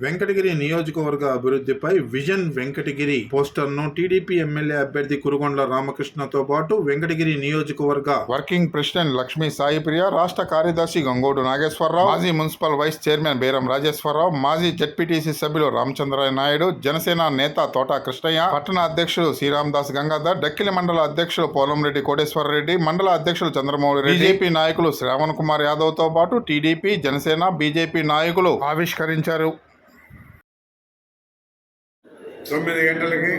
Venkatagiri నియోజకవర్గ అభివృద్ధిపై vision Venkatagiri పోస్టర్ను టీడీపీ ఎమ్మెల్యే అభ్యర్థి కురుగొండ్ల రామకృష్ణతో పాటు వెంకటగిరి నియోజకవర్గ వర్కింగ్ ప్రెసిడెంట్ లక్ష్మీ సాయిప్రియ రాష్ట్ర కార్యదర్శి గంగోడు నాగేశ్వరరావు మాజీ మున్సిపల్ వైస్ చైర్మన్ బేరం రాజేశ్వరరావు మాజీ జెడ్పీటీసీ సభ్యులు రామచంద్ర నాయుడు జనసేన నేత తోట కృష్ణయ్య పట్టణ అధ్యక్షుడు శ్రీరామదాస్ గంగాధర్ డక్కిలి మండల అధ్యక్షుడు పోలంరెడ్డి కోటేశ్వరరెడ్డి మండల అధ్యక్షుడు చంద్రమౌళి రెడ్డి బీజేపీ నాయకులు శ్రావణ్ కుమార్ యాదవ్తో పాటు టీడీపీ జనసేన బీజేపీ నాయకులు ఆవిష్కరించారు. తొమ్మిది గంటలకి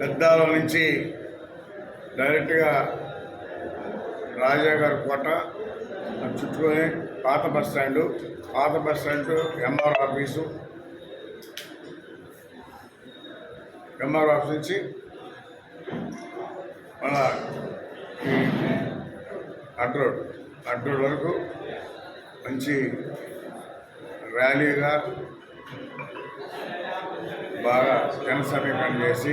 పెద్దాల నుంచి డైరెక్ట్గా రాజా గారి కోట చుట్టుకొని పాత బస్ స్టాండు పాత bus stand MR office. MR office నుంచి మన అడ్రోడ్ అడ్రోడ్ వరకు మంచి ర్యాలీగా బాగా జన సమీకరణ చేసి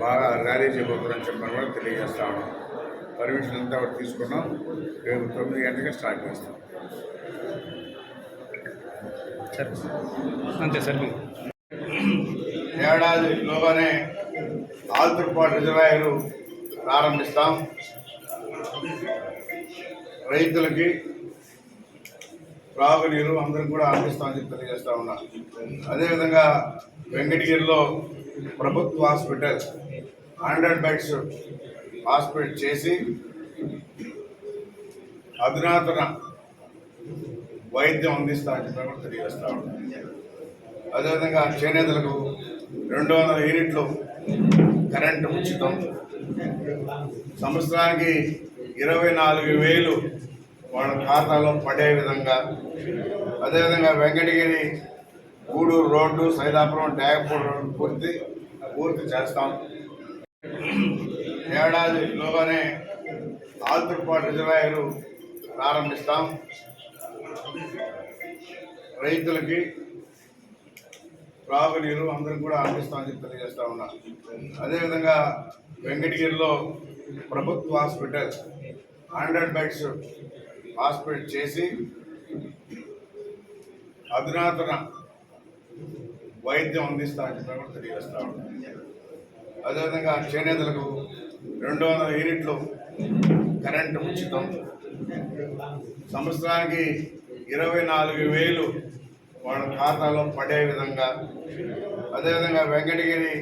బాగా ర్యాలీ చేయబోతున్నారని చెప్పని కూడా తెలియజేస్తా ఉన్నాం. పర్మిషన్ అంతా కూడా తీసుకున్నాం. రేపు తొమ్మిది గంటలకి స్టార్ట్ చేస్తాం. అంతే సార్. ఏడాదిలోగానే ఆల్తూర్పాటు రిజర్వాయర్ ప్రారంభిస్తాం. రైతులకి త్రాగునీరు అందరం కూడా అందిస్తామని చెప్పి తెలియజేస్తా ఉన్నా. అదేవిధంగా వెంకటగిరిలో ప్రభుత్వ హాస్పిటల్ హండ్రెడ్ బెడ్స్ హాస్పిటల్ చేసి అధునాతన వైద్యం అందిస్తామని చెప్పి కూడా తెలియజేస్తా ఉన్నా. అదేవిధంగా చేనేతలకు రెండు వందల యూనిట్లు కరెంటు ఉచితం. సంవత్సరానికి ఇరవై నాలుగు వేలు వాళ్ళ ఖాతాలో పడే విధంగా. అదేవిధంగా వెంకటగిరి గూడూరు రోడ్డు సైదాపురం ట్యాగపూర్ రోడ్డు పూర్తి పూర్తి చేస్తాం. ఏడాదిలోగానే ఆతుర్పాటు రిజర్వాయరు ప్రారంభిస్తాం. రైతులకి త్రాగునీరు అందరికి కూడా అందిస్తామని చెప్పి తెలియజేస్తా ఉన్నా. అదేవిధంగా వెంకటగిరిలో ప్రభుత్వ హాస్పిటల్ హండ్రెడ్ బెడ్స్ హాస్పిటల్ చేసి అధునాతన వైద్యం అందిస్తారని చెప్పి కూడా తెలియజేస్తా ఉంటాం అదేవిధంగా చేనేతలకు రెండు వందల యూనిట్లు కరెంటు ఉచితం. సంవత్సరానికి ఇరవై నాలుగు వేలు వాళ్ళ ఖాతాలో పడే విధంగా. అదేవిధంగా వెంకటగిరి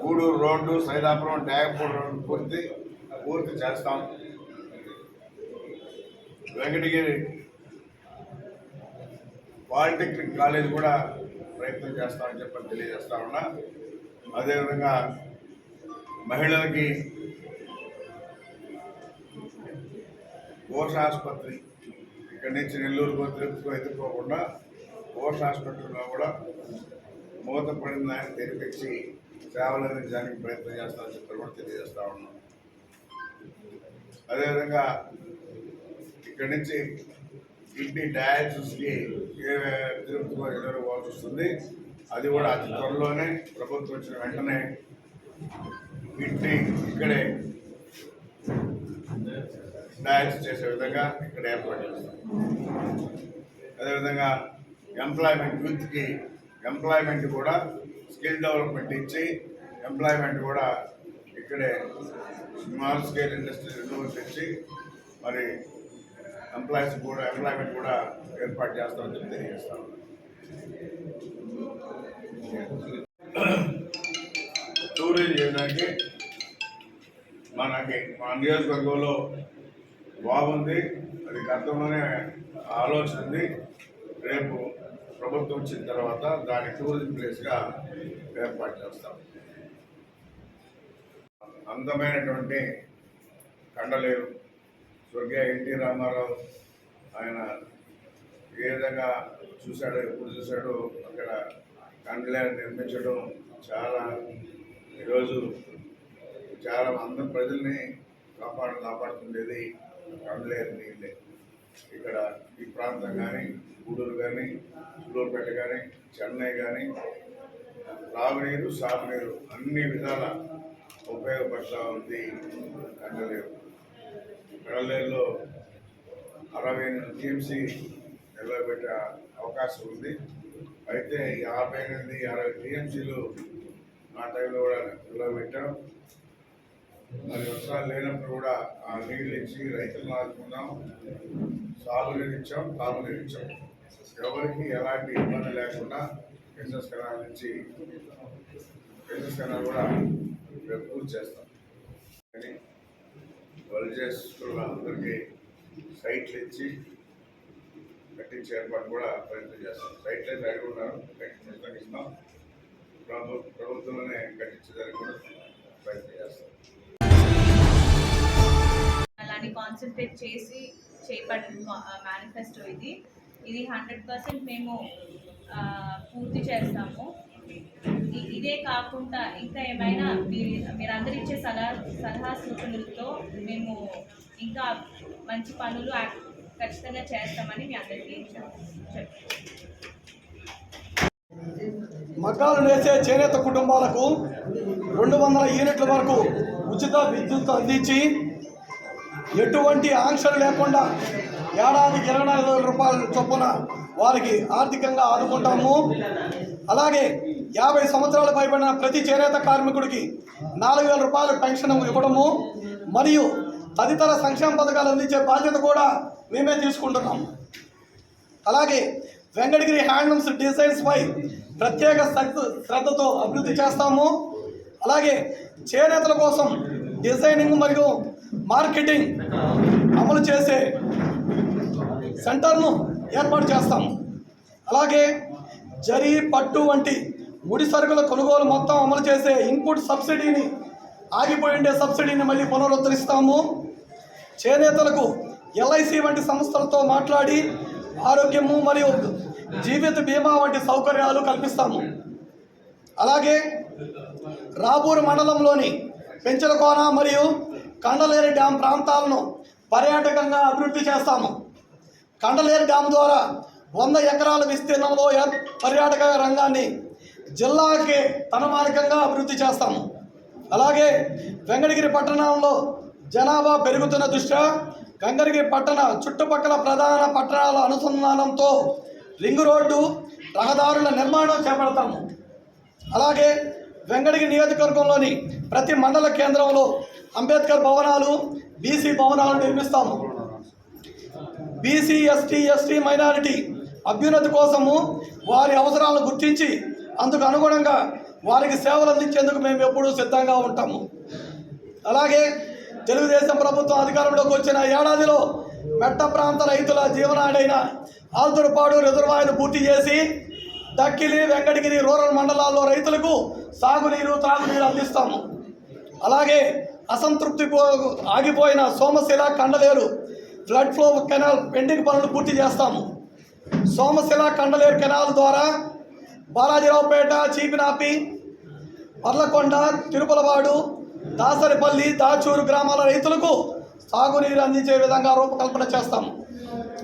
గూడూరు రోడ్డు సైదాపురం ట్యాగపూర్ రోడ్డు పూర్తి పూర్తి చేస్తాం. వెంకటగిరి పాలిటెక్నిక్ కాలేజ్ కూడా ప్రయత్నం చేస్తామని చెప్పి తెలియజేస్తా ఉన్నా. అదేవిధంగా మహిళలకి కోశ ఆసుపత్రి ఇక్కడి నుంచి నెల్లూరుకో తిరుపతికో ఎత్తుకోకుండా పోష హాస్పిటల్లో కూడా మూతపడిన దాన్ని తెరిపించి సేవలు అందించడానికి ప్రయత్నం చేస్తామని చెప్పి కూడా తెలియజేస్తా ఉన్నాం. అదేవిధంగా ఇక్కడి నుంచి కిడ్నీ డయాలసిస్కి ఏ ఎదురు పోవాల్సి వస్తుంది అది కూడా అతి త్వరలోనే ప్రభుత్వం వచ్చిన వెంటనే కిడ్నీ ఇక్కడే డయాలసిస్ చేసే విధంగా ఇక్కడ ఏర్పాటు చేస్తాం. అదేవిధంగా ఎంప్లాయ్మెంట్ యూత్కి ఎంప్లాయ్మెంట్ కూడా స్కిల్ డెవలప్మెంట్ ఇచ్చి ఎంప్లాయ్మెంట్ కూడా ఇక్కడే స్మాల్ స్కేల్ ఇండస్ట్రీ రెన్యూవల్ తెచ్చి మరి ఎంప్లాయీస్ కూడా ఎంప్లాయ్మెంట్ కూడా ఏర్పాటు చేస్తామని చెప్పి తెలియజేస్తాం టూరిజం చేయడానికి మనకి మన నియోజకవర్గంలో బాగుంది అది గతంలోనే ఆలోచన ఉంది. రేపు ప్రభుత్వం వచ్చిన తర్వాత దాని టూరిజం ప్లేస్గా ఏర్పాటు చేస్తాం. అందమైనటువంటి కండలేరు స్వర్గీయ ఎన్టీ రామారావు ఆయన ఏ విధంగా చూశాడో ఎప్పుడు చూశాడో అక్కడ కండలేరు నిర్మించడం చాలా ఈరోజు చాలా అందరి ప్రజల్ని కాపాడు కాపాడుతుండేది కండలేరు నీళ్ళే. ఇక్కడ ఈ ప్రాంతం కానీ గూడూరు కానీ సూలూరుపేట కానీ చెన్నై కానీ తాగునీరు సాగునీరు అన్ని విధాల ఉపయోగపడతా ఉంది కండలేరు పెడలేరులో అరవై ఎనిమిది టీఎంసీ నిలబెట్టే అవకాశం ఉంది. అయితే యాభై ఎనిమిది అరవై టీఎంసీలు ఆ టైంలో కూడా నిలబెట్టాం. మరి వర్షాలు లేనప్పుడు కూడా ఆ నీళ్ళు ఇచ్చి రైతులను ఆదుకున్నాం సాగు ఇచ్చాం తాగునీరు ఇచ్చాం. ఎవరికి ఎలాంటి ఇబ్బంది లేకుండా బిజినెస్ కెనాల్ నుంచి బిజినెస్ కెనాల్ కూడా రేపు పూర్తి చేస్తాం. కానీ వాళ్ళు అందరికీ సైట్లు ఇచ్చి కట్టించే ఏర్పాటు కూడా ప్రయత్నం చేస్తాం. సైట్లు అయితే అడుగున్నారు కట్టించడానికి ఇస్తాం. ప్రభు ప్రభుత్వంలోనే కట్టించడానికి కూడా ప్రయత్నం చేస్తాం. అలాని కాన్సన్ట్రేట్ చేసి చేపట్టిన మేనిఫెస్టో ఇది. ఇది హండ్రెడ్ పర్సెంట్ మేము పూర్తి చేస్తాము. ఇదే కాకుండా ఇంకా ఏమైనా మీరు మీరందరూ ఇచ్చే సలహా సలహా సూచనలతో మేము ఇంకా మంచి పనులు ఖచ్చితంగా చేస్తామని మీ అందరికీ మగ్గాలు నేసే చేనేత కుటుంబాలకు రెండు వందల యూనిట్ల వరకు ఉచిత విద్యుత్ అందించి ఎటువంటి ఆంక్షలు లేకుండా ఏడాదికి ఇరవై నాలుగు వేల రూపాయల చొప్పున వారికి ఆర్థికంగా ఆదుకుంటాము. అలాగే యాభై సంవత్సరాలు పైబడిన ప్రతి చేనేత కార్మికుడికి నాలుగు వేల రూపాయల పెన్షన్ ఇవ్వడము మరియు తదితర సంక్షేమ పథకాలు అందించే బాధ్యత కూడా మేమే తీసుకుంటున్నాం. అలాగే వెంకటగిరి హ్యాండ్లూమ్స్ డిజైన్స్ పై ప్రత్యేక శ్రద్ధ శ్రద్ధతో అభివృద్ధి చేస్తాము. అలాగే చేనేతల కోసం డిజైనింగ్ మరియు మార్కెటింగ్ అమలు చేసే సెంటర్ను ఏర్పాటు చేస్తాం. అలాగే జరీ పట్టు వంటి ముడి సరుకుల కొనుగోలు మొత్తం అమలు చేసే ఇన్పుట్ సబ్సిడీని ఆగిపోయి ఉండే సబ్సిడీని మళ్ళీ పునరుద్ధరిస్తాము. చేనేతలకు ఎల్ఐసి వంటి సంస్థలతో మాట్లాడి ఆరోగ్యము మరియు జీవిత బీమా వంటి సౌకర్యాలు కల్పిస్తాము. అలాగే రాపూరు మండలంలోని పెంచలకోన మరియు కండలేరు డ్యాం ప్రాంతాలను పర్యాటకంగా అభివృద్ధి చేస్తాము. కండలేరు డ్యాం ద్వారా వంద ఎకరాల విస్తీర్ణంలో పర్యాటక రంగాన్ని జిల్లాకి మార్గంగా అభివృద్ధి చేస్తాము. అలాగే వెంకటగిరి పట్టణంలో జనాభా పెరుగుతున్న దృష్ట్యా వెంకటగిరి పట్టణ చుట్టుపక్కల ప్రధాన పట్టణాల అనుసంధానంతో రింగ్ రోడ్డు రహదారుల నిర్మాణం చేపడతాము. అలాగే వెంకటగిరి నియోజకవర్గంలోని ప్రతి మండల కేంద్రంలో అంబేద్కర్ భవనాలు బీసీ భవనాలు నిర్మిస్తాము. బీసీ ఎస్టీ ఎస్టీ మైనారిటీ అభ్యున్నతి కోసము వారి అవసరాలను గుర్తించి అందుకు అనుగుణంగా వారికి సేవలు అందించేందుకు మేము ఎప్పుడూ సిద్ధంగా ఉంటాము. అలాగే తెలుగుదేశం ప్రభుత్వం అధికారంలోకి వచ్చిన ఏడాదిలో మెట్ట ప్రాంత రైతుల జీవనాడైన ఆల్తుడుపాడు రిజర్వాయర్ను పూర్తి చేసి దక్కిలి వెంకటగిరి రూరల్ మండలాల్లో రైతులకు సాగునీరు త్రాగునీరు అందిస్తాము. అలాగే అసంతృప్తి ఆగిపోయిన Somasila Kandaleru flood flow canal pending పనులు పూర్తి చేస్తాము. సోమశిల కండలేరు కెనాల్ ద్వారా బాలాజీరావుపేట చీపినాపి పర్లకొండ తిరుపలవాడు దాసరిపల్లి దాచూరు గ్రామాల రైతులకు సాగునీరు అందించే విధంగా రూపకల్పన చేస్తాం.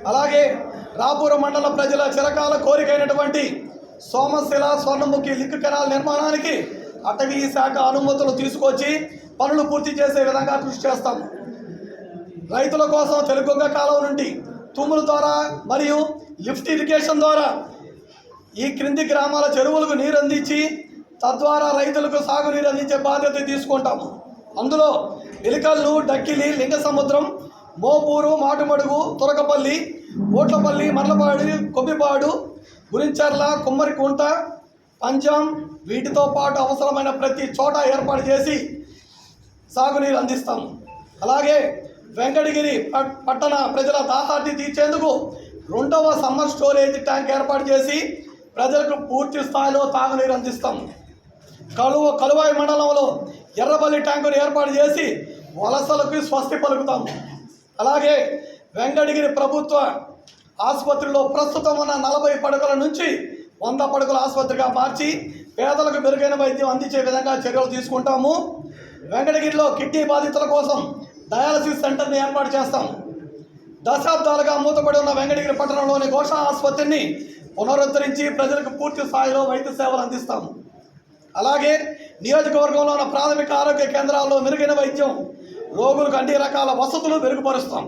అలాగే రాపూర మండల ప్రజల చిరకాల కోరికైనటువంటి సోమశిల స్వర్ణముఖి లింక్ కెనాల్ నిర్మాణానికి అటవీ శాఖ అనుమతులు తీసుకొచ్చి పనులు పూర్తి చేసే విధంగా కృషి చేస్తాం. రైతుల కోసం తెలుగొంగ కాలం నుండి తూముల ద్వారా మరియు లిఫ్ట్ ఇరిగేషన్ ద్వారా ఈ క్రింది గ్రామాల చెరువులకు నీరు అందించి తద్వారా రైతులకు సాగునీరు అందించే బాధ్యత తీసుకుంటాము. అందులో ఎలికల్లు డక్కిలి లింగ సముద్రం మోపూరు మాటుమడుగు తురకపల్లి ఓట్లపల్లి మర్లపాడు కొబ్బిపాడు గురించర్ల కుమ్మరికుంట పంచం వీటితో పాటు అవసరమైన ప్రతి చోట ఏర్పాటు చేసి సాగునీరు అందిస్తాం అలాగే వెంకటగిరి పట్టణ ప్రజల దాహార్తి తీర్చేందుకు రెండవ సమ్మర్ స్టోరేజ్ ట్యాంక్ ఏర్పాటు చేసి ప్రజలకు పూర్తి స్థాయిలో తాగునీరు అందిస్తాం. కలువ కలువాయి మండలంలో ఎర్రబల్లి ట్యాంకును ఏర్పాటు చేసి వలసలకు స్వస్తి పలుకుతాం. అలాగే వెంకటగిరి ప్రభుత్వ ఆసుపత్రిలో ప్రస్తుతం ఉన్న నలభై పడకల నుంచి వంద పడకల ఆసుపత్రిగా మార్చి పేదలకు మెరుగైన వైద్యం అందించే విధంగా చర్యలు తీసుకుంటాము. వెంకటగిరిలో కిడ్నీ బాధితుల కోసం డయాలసిస్ సెంటర్ని ఏర్పాటు చేస్తాం. దశాబ్దాలుగా మూతపడి ఉన్న వెంకటగిరి పట్టణంలోని ఘోష ఆసుపత్రిని పునరుద్ధరించి ప్రజలకు పూర్తి స్థాయిలో వైద్య సేవలు అందిస్తాము. అలాగే నియోజకవర్గంలో ఉన్న ప్రాథమిక ఆరోగ్య కేంద్రాల్లో మెరుగైన వైద్యం రోగులకు అన్ని రకాల వసతులు మెరుగుపరుస్తాం.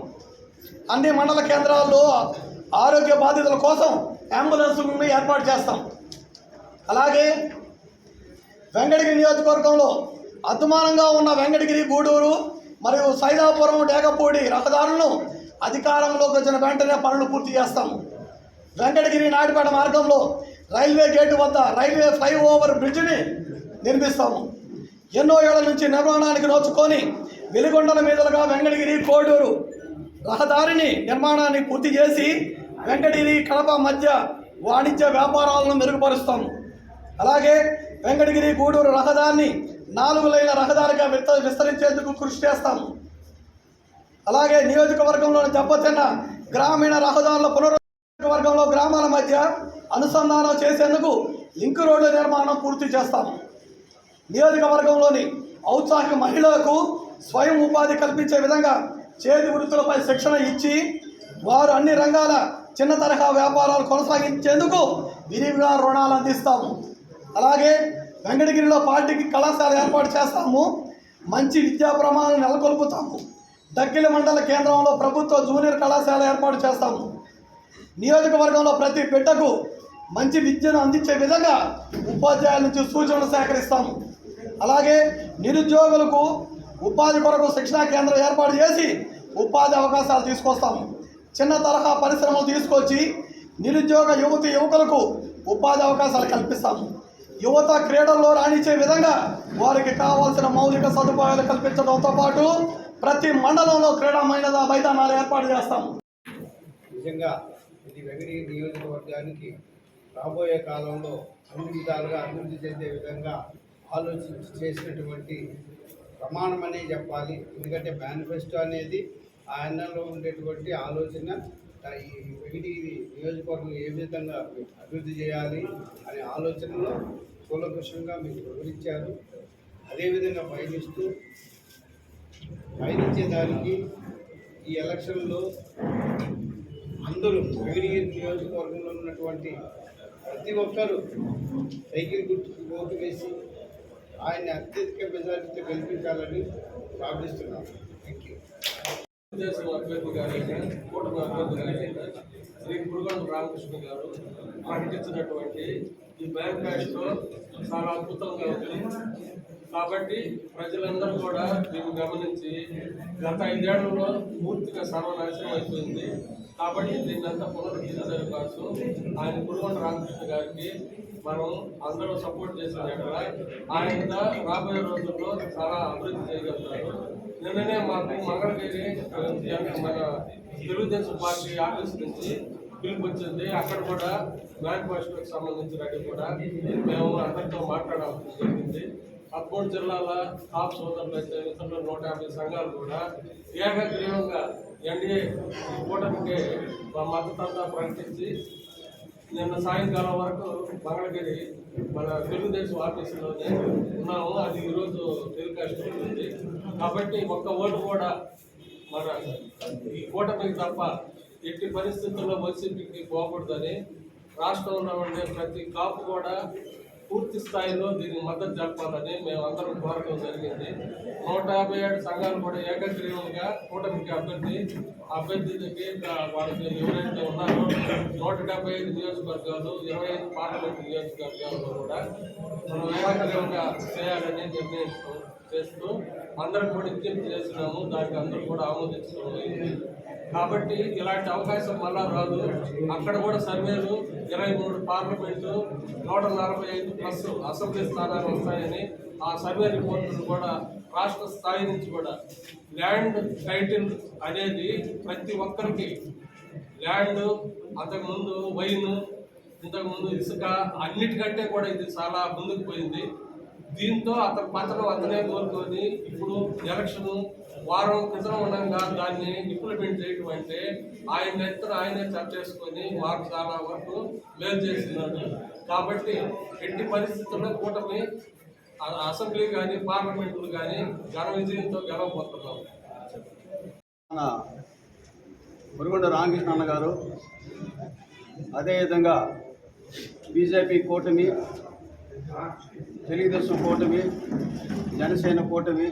అన్ని మండల కేంద్రాల్లో ఆరోగ్య బాధితుల కోసం అంబులెన్సులను ఏర్పాటు చేస్తాం. అలాగే వెంకటగిరి నియోజకవర్గంలో అద్దుమానంగా ఉన్న వెంకటగిరి గూడూరు మరియు సైదాపురం డేగపూడి రహదారులను అధికారంలోకి వచ్చిన వెంటనే పనులు పూర్తి చేస్తాము వెంకటగిరి నాయుడుపేట మార్గంలో రైల్వే గేటు వద్ద రైల్వే ఫ్లైఓవర్ బ్రిడ్జిని నిర్మిస్తాము. ఎన్నో ఏళ్ళ నుంచి నిర్మాణానికి నోచుకొని వెలుగొండల మీదులుగా వెంకటగిరి కోడూరు రహదారిని నిర్మాణాన్ని పూర్తి చేసి వెంకటగిరి కడప మధ్య వాణిజ్య వ్యాపారాలను మెరుగుపరుస్తాము. అలాగే వెంకటగిరి గూడూరు రహదారిని నాలుగు లైన్ల రహదారిగా విస్త విస్తరించేందుకు కృషి చేస్తాము. అలాగే నియోజకవర్గంలోని దెబ్బతిన్న గ్రామీణ రహదారుల పునరు వర్గంలో గ్రామాల మధ్య అనుసంధానం చేసేందుకు లింక్ రోడ్ల నిర్మాణం పూర్తి చేస్తాము నియోజకవర్గంలోని ఔత్సాహిక మహిళలకు స్వయం ఉపాధి కల్పించే విధంగా చేతి వృత్తులపై శిక్షణ ఇచ్చి వారు అన్ని రంగాల చిన్న తరహా వ్యాపారాలు కొనసాగించేందుకు విరివిగా రుణాలు అందిస్తాము. అలాగే వెంకటగిరిలో పార్టీకి కళాశాల ఏర్పాటు చేస్తాము. మంచి విద్యా ప్రమాణాలు నెలకొల్పుతాము. దక్కిలి మండల కేంద్రంలో ప్రభుత్వ జూనియర్ కళాశాల ఏర్పాటు చేస్తాము. నియోజకవర్గంలో ప్రతి బిడ్డకు మంచి విద్యను అందించే విధంగా ఉపాధ్యాయుల నుంచి సూచనలు సేకరిస్తాము అలాగే నిరుద్యోగులకు ఉపాధి కొరకు శిక్షణా కేంద్రం ఏర్పాటు చేసి ఉపాధి అవకాశాలు తీసుకొస్తాము చిన్న తరహా పరిశ్రమలు తీసుకొచ్చి నిరుద్యోగ యువతి యువకులకు ఉపాధి అవకాశాలు కల్పిస్తాము యువత క్రీడల్లో రాణించే విధంగా వారికి కావాల్సిన మౌలిక సదుపాయాలు కల్పించడంతో పాటు ప్రతి మండలంలో క్రీడా మైదానాలు ఏర్పాటు చేస్తాము నిజంగా ఇది వెంకటగిరి నియోజకవర్గానికి రాబోయే కాలంలో అన్ని విధాలుగా అభివృద్ధి చెందే విధంగా ఆలోచించి చేసినటువంటి ప్రమాణం అనే చెప్పాలి. ఎందుకంటే మేనిఫెస్టో అనేది ఆయనలో ఉండేటువంటి ఆలోచన ఈ వెగిడి నియోజకవర్గం ఏ విధంగా అభివృద్ధి చేయాలి అనే ఆలోచనలో కూలంకషంగా మీకు వివరించారు. అదేవిధంగా పయనిస్తూ పయనించేదానికి ఈ ఎలక్షన్లో అందరూ వెంకటగిరి నియోజకవర్గంలో ఉన్నటువంటి ప్రతి ఒక్కరూ సైకిల్ గుర్తుకు ఓటు వేసి ఆయన్ని అత్యధిక మెజారిటీతో గెలిపించాలని ప్రార్థిస్తున్నాను థ్యాంక్ యూ తెలుగుదేశం అభ్యర్థి కూటమి అభ్యర్థి శ్రీ కురుగొండ రామకృష్ణ గారు ప్రకటించినటువంటి ఈ బ్యాంక్ మేనిఫెస్టో చాలా అద్భుతంగా ఉంది. కాబట్టి ప్రజలందరూ కూడా మేము గమనించి గత ఐదేళ్ళలో పూర్తిగా సర్వనాశనం అయిపోయింది. కాబట్టి దీన్నంతా అంతా పునరుద్ధరించడం ఆయన కురుగొండ రామకృష్ణ గారికి మనం అందరూ సపోర్ట్ చేసిన ఎక్కడ ఆయన రాబోయే రోజుల్లో చాలా అభివృద్ధి చేయగలుగుతారు. నిన్ననే మాకు మంగళగిరి మన తెలుగుదేశం పార్టీ ఆఫీస్ నుంచి పిలుపు వచ్చింది. అక్కడ కూడా మేనిఫెస్టోకి సంబంధించినట్టు కూడా మేము అందరితో మాట్లాడాల్సి జరిగింది. పదమూడు జిల్లాల టాప్ సోదరులు అయితే ఇతరులు నూట యాభై సంఘాలు కూడా ఏకగ్రీవంగా ఎన్డీఏ కూటమికి మా మద్దతంతా ప్రకటించి నిన్న సాయంకాలం వరకు మంగళగిరి మన తెలుగుదేశం ఆఫీసులోనే ఉన్నాము. అది ఈరోజు టెలికాస్ట్ అవుతుంది. కాబట్టి ఒక్క ఓటు కూడా మన ఈ కూటమికి తప్ప ఎట్టి పరిస్థితుల్లో వైసీపీకి పోకూడదని రాష్ట్రంలో ఉండే ప్రతి కాపు కూడా పూర్తి స్థాయిలో దీనికి మద్దతు జరపాలని మేము అందరం కోరడం జరిగింది. నూట యాభై ఏడు సంఘాలు కూడా ఏకగ్రీవంగా కూటమికి అభ్యర్థి అభ్యర్థికి వాళ్ళకి ఎవరైతే ఉన్నారో నూట డెబ్బై ఐదు నియోజకవర్గాలు ఇరవై ఐదు పార్లమెంట్ నియోజకవర్గాల్లో కూడా మనం ఏకగ్రీవంగా చేయాలని నిర్ణయించడం చేస్తూ అందరం కూడా విజ్ఞప్తి చేస్తున్నాము. దానికి అందరూ కూడా ఆమోదించడం కాబట్టి ఇలాంటి అవకాశం మళ్ళా రాదు. అక్కడ కూడా సర్వేలు ఇరవై మూడు పార్లమెంటు నూట నలభై ఐదు ప్లస్ అసెంబ్లీ స్థానాలు వస్తాయని ఆ సర్వే రిపోర్టును కూడా రాష్ట్ర స్థాయి నుంచి కూడా. ల్యాండ్ టైటిల్ అనేది ప్రతి ఒక్కరికి ల్యాండ్ అంతకుముందు వైన్ ఇంతకుముందు ఇసుక అన్నిటికంటే కూడా ఇది చాలా ముందుకు పోయింది. దీంతో అతని పత్రం అతనే కోరుకొని ఇప్పుడు ఎలక్షన్ వారం క్రితం ఉండగా దాన్ని ఇంప్లిమెంట్ చేయడం అంటే ఆయన ఎత్తున ఆయనే చర్చ చేసుకొని మాకు చాలా వరకు మేలు చేస్తున్నాడు కాబట్టి ఎట్టి పరిస్థితుల్లో కూటమి అసెంబ్లీ కానీ పార్లమెంట్లు కానీ ఘన విజయంతో గెలవబోతున్నాం. మన మురుగుండ రామకృష్ణ అన్న గారు అదేవిధంగా బీజేపీ కూటమి తెలుగుదేశం కూటమి జనసేన కూటమి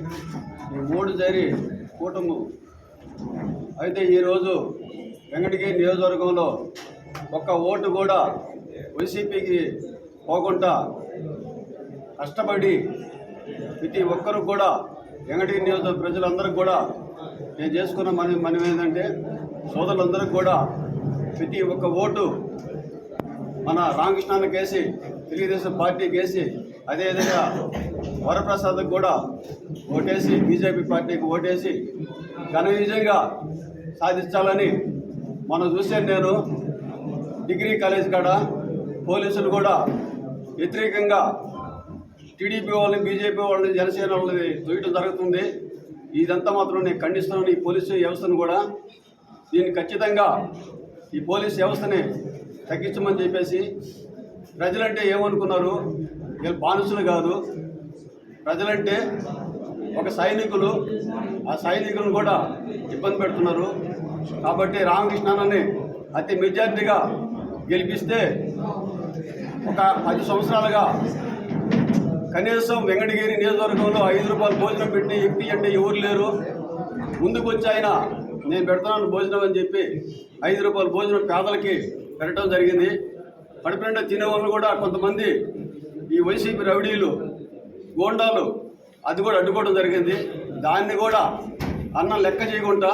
ఈ మూడు జరి కూటము. అయితే ఈరోజు వెంకటగిరి నియోజకవర్గంలో ఒక్క ఓటు కూడా వైసీపీకి పోకుండా కష్టపడి ప్రతి ఒక్కరు కూడా వెంకటగిరి నియోజకవర్గ ప్రజలందరికీ కూడా నేను చేసుకున్న మన మనం ఏంటంటే సోదరులందరికీ కూడా ప్రతి ఒక్క ఓటు మన రామకృష్ణానికి వేసి తెలుగుదేశం పార్టీకి వేసి అదేవిధంగా వరప్రసాద్ కూడా ఓటేసి బీజేపీ పార్టీకి ఓటేసి ఘన విజయంగా సాధించాలని మనం చూసే నేను డిగ్రీ కాలేజ్ కాడ పోలీసులు కూడా వ్యతిరేకంగా టీడీపీ వాళ్ళని బీజేపీ వాళ్ళని జనసేన వాళ్ళని తొయ్యటం జరుగుతుంది. ఇదంతా మాత్రం నేను ఖండిస్తున్నాను. ఈ పోలీసు వ్యవస్థను కూడా దీన్ని ఖచ్చితంగా ఈ పోలీస్ వ్యవస్థని తగ్గించమని చెప్పేసి ప్రజలంటే ఏమనుకున్నారు? వీళ్ళు బానిసులు కాదు. ప్రజలంటే ఒక సైనికులు ఆ సైనికులను కూడా ఇబ్బంది పెడుతున్నారు. కాబట్టి రామకృష్ణాన్ని అతి మెజార్టీగా గెలిపిస్తే ఒక పది సంవత్సరాలుగా కనీసం వెంకటగిరి నియోజకవర్గంలో ఐదు రూపాయలు భోజనం పెట్టి ఎంపీ అంటే ఎవరు లేరు. ముందుకు వచ్చి ఆయన నేను పెడతాను భోజనం అని చెప్పి ఐదు రూపాయల భోజనం పేదలకి పెట్టడం జరిగింది. కడుపునిండా తినే వాళ్ళు కూడా కొంతమంది ఈ వైసీపీ రౌడీలు గోండాలు అది కూడా అడ్డుకోవడం జరిగింది. దాన్ని కూడా అన్నం లెక్క చేయకుండా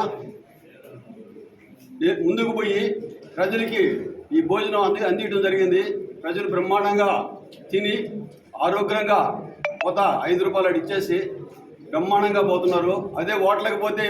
ముందుకు పోయి ప్రజలకి ఈ భోజనం అంది అందించడం జరిగింది. ప్రజలు బ్రహ్మాండంగా తిని ఆరోగ్యంగా పోత ఐదు రూపాయలు ఇచ్చేసి బ్రహ్మాండంగా పోతున్నారు. అదే ఓట్లకి పోతే